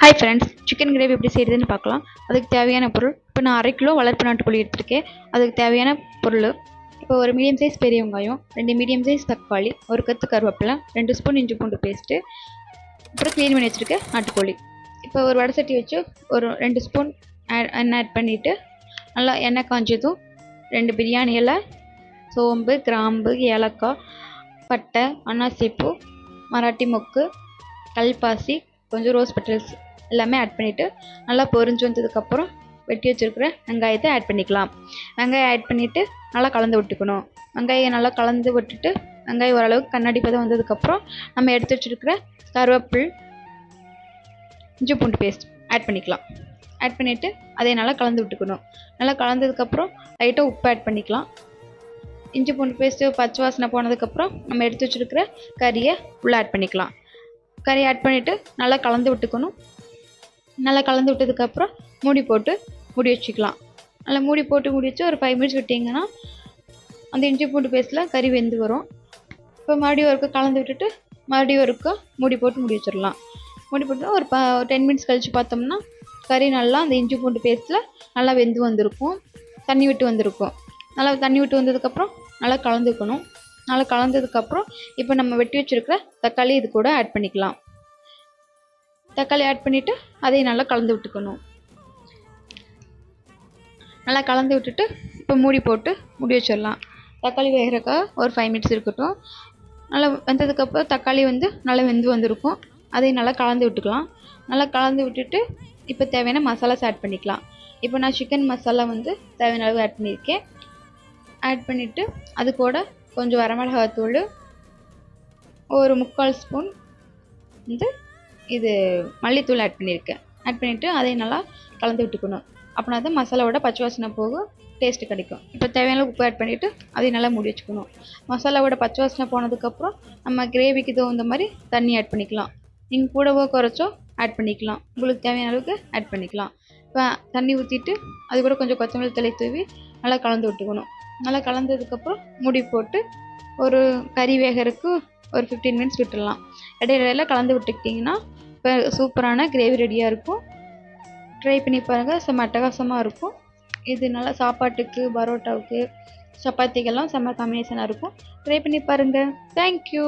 Hi friends chicken gravy எப்படி செய்கிறதுன்னு பார்க்கலாம். அதுக்கு தேவையான பொருள் இப்போ நான் அரை கிலோ வளர்ப்பு நாட்டுக்கோழி எடுத்துருக்கேன். அதுக்கு தேவையான பொருள் இப்போ ஒரு மீடியம் சைஸ் பெரிய வெங்காயம் ரெண்டு மீடியம் சைஸ் தக்காளி ஒரு கத்து கருவேப்பிலை ரெண்டு ஸ்பூன் இஞ்சி பூண்டு பேஸ்ட்டு அப்புறம் க்ளீன் பண்ணி வச்சுருக்கேன் நாட்டுக்கோழி. இப்போ ஒரு வடை சட்டி வச்சு ஒரு ரெண்டு ஸ்பூன் எண்ணெய் ஆட் பண்ணிவிட்டு நல்லா எண்ணெய் காஞ்சதும் ரெண்டு பிரியாணி இலை சோம்பு கிராம்பு ஏலக்காய் பட்டை அன்னாசிப்பூ மராட்டி மொக்கு கல்பாசி கொஞ்சம் ரோஸ் பெட்டல்ஸ் எல்லாமே ஆட் பண்ணிவிட்டு நல்லா பொரிஞ்சு வந்ததுக்கப்புறம் வெட்டி வச்சுருக்கிற வெங்காயத்தை ஆட் பண்ணிக்கலாம். வெங்காயம் ஆட் பண்ணிவிட்டு நல்லா கலந்து விட்டுக்கணும். வெங்காயம் நல்லா கலந்து விட்டுட்டு வெங்காயம் ஓரளவுக்கு கண்ணாடி பதம் வந்ததுக்கப்புறம் நம்ம எடுத்து வச்சுருக்கிற கருவேப்பில் இஞ்சி பூண்டு பேஸ்ட் ஆட் பண்ணிக்கலாம். ஆட் பண்ணிவிட்டு அதை நல்லா கலந்து விட்டுக்கணும். நல்லா கலந்ததுக்கப்புறம் லைட்டாக உப்பு ஆட் பண்ணிக்கலாம். இஞ்சி பூண்டு பேஸ்ட்டு பச்சை வாசனை போனதுக்கப்புறம் நம்ம எடுத்து வச்சுருக்கிற கறியை உள்ளே ஆட் பண்ணிக்கலாம். கறி ஆட் பண்ணிவிட்டு நல்லா கலந்து விட்டுக்கணும். நல்லா கலந்து விட்டதுக்கப்புறம் மூடி போட்டு மூடி வச்சுக்கலாம். நல்லா மூடி போட்டு மூடி வச்சு ஒரு ஃபைவ் மினிட்ஸ் விட்டிங்கன்னா அந்த இஞ்சி பூண்டு பேஸ்ட்டில் கறி வெந்து வரும். இப்போ மறுபடியும் ஒருக்க கலந்து விட்டுட்டு மறுபடியும் ஒருக்கா மூடி போட்டு மூடி வச்சிடலாம். மூடி போட்டு ஒரு ப டென் மினிட்ஸ் கழித்து பார்த்தோம்னா கறி நல்லா அந்த இஞ்சி பூண்டு பேஸ்ட்டில் நல்லா வெந்து வந்திருக்கும். தண்ணி விட்டு வந்திருக்கும். நல்லா தண்ணி விட்டு வந்ததுக்கப்புறம் நல்லா கலந்துக்கணும். நல்லா கலந்ததுக்கப்புறம் இப்போ நம்ம வெட்டி வச்சுருக்கிற தக்காளி இது கூட ஆட் பண்ணிக்கலாம். தக்காளி ஆட் பண்ணிவிட்டு அதையும் நல்லா கலந்து விட்டுக்கணும். நல்லா கலந்து விட்டுட்டு இப்போ மூடி போட்டு மூடி வச்சிடலாம். தக்காளி வேகிறக்கா ஒரு ஃபைவ் மினிட்ஸ் இருக்கட்டும். நல்லா வெந்ததுக்கப்புறம் தக்காளி வந்து நல்லா வெந்து வந்திருக்கும். அதையும் நல்லா கலந்து விட்டுக்கலாம். நல்லா கலந்து விட்டுட்டு இப்போ தேவையான மசாலாஸ் ஆட் பண்ணிக்கலாம். இப்போ நான் சிக்கன் மசாலா வந்து தேவையான அளவு ஆட் பண்ணியிருக்கேன். ஆட் பண்ணிவிட்டு அது கூட கொஞ்சம் வரமிளகாத்தூள் ஒரு முக்கால் ஸ்பூன் வந்து இது மல்லித்தூள் ஆட் பண்ணியிருக்கேன் ஆட் பண்ணிவிட்டு அதையும் நல்லா கலந்து விட்டுக்கணும். அப்படின்னா தான் மசாலாவோட பச்சை வாசனை போகும் டேஸ்ட்டு கிடைக்கும். இப்போ தேவையான உப்பு ஆட் பண்ணிவிட்டு அதையும் நல்லா மூடி வச்சுக்கணும். மசாலாவோட பச்சை வாசனை போனதுக்கப்புறம் நம்ம கிரேவிக்கு தகுந்த மாதிரி தண்ணி ஆட் பண்ணிக்கலாம். நீங்கள் கூடவோ குறைச்சோ ஆட் பண்ணிக்கலாம். உங்களுக்கு தேவையான அளவுக்கு ஆட் பண்ணிக்கலாம். இப்போ தண்ணி ஊற்றிட்டு அது கூட கொஞ்சம் கொத்தமல்லி தலை தூவி நல்லா கலந்து விட்டுக்கணும். நல்லா கலந்ததுக்கப்புறம் மூடி போட்டு ஒரு கறி வேகறதுக்கு ஒரு ஃபிஃப்டீன் மினிட்ஸ் விட்டுடலாம் இடையில கலந்து விட்டுக்கிட்டிங்கன்னா இப்போ சூப்பரான கிரேவி ரெடியாக இருக்கும். ட்ரை பண்ணி பாருங்கள் செம்ம அட்டகாசமாக இருக்கும். இது நல்லா சாப்பாட்டுக்கு பரோட்டாவுக்கு சப்பாத்திக்கெல்லாம் செம்ம காம்பினேஷனாக இருக்கும். ட்ரை பண்ணி பாருங்கள் தேங்க்யூ